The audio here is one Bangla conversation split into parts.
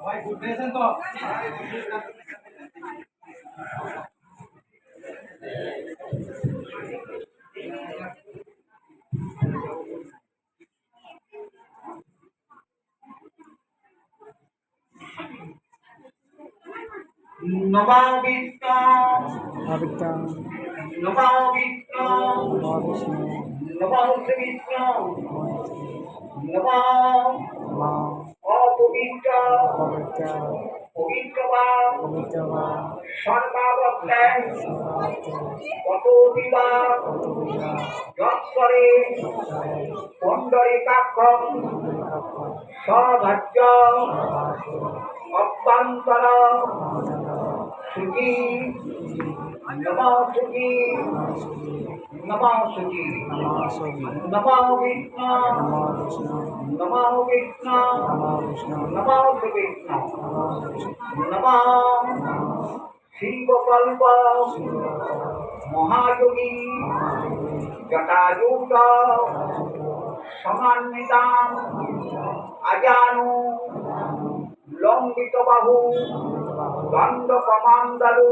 সবাই ঘুরতে এসেছেন তো নমা বিষ্ণু অবিদ্যাং নমা বিষ্ণু মহাবিষ্ণু নমা বিষ্ণু নমা মা অপবিত্র পবিত্র বা সর্বাবস্থায় কত দিবা যৎপরে পণ্ডরিকাক্ষ সভাজ্য অভ্যন্তর সুখী মহাযোগী জটাযুত সমান্বিতাম আজানু লম্বিত বাহু দণ্ড শোভিতাম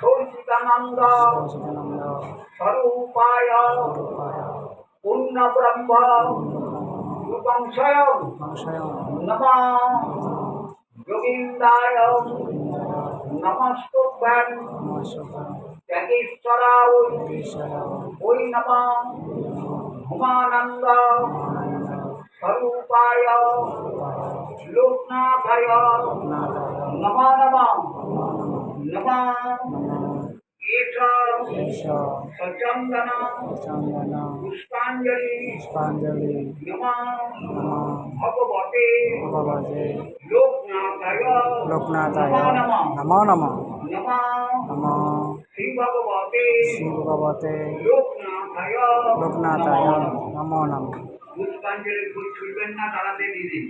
সচিদানন্দ স্বরূপায় পূর্ণ ব্রহ্ম রূপং স্বয়ং সংশয়ম নম। যোগীন্দায় নমস্তুভ্যাং। নমস্কার ত্যাগীশ্বরায় ঈশ্বর ওই নম। উমানন্দ। স্বরূপায় লোকনাথায় নাথায় নম নম। নমো নম নমো এষ ঈশ সচন্দন চন্দন পুষ্পাঞ্জলি পুষ্পাঞ্জলি নম ভগবতে। ভগবতে। লোকনাথায় লোকনাথায় নম নমো নমো নম নমো শ্রী ভগবতে। শ্রী ভগবতে। লোকনাথায় লোকনাথায় নমো নমো পুষ্পাঞ্জলি ফুল ছুটবেন না তাড়াতাড়ি দিয়ে দিন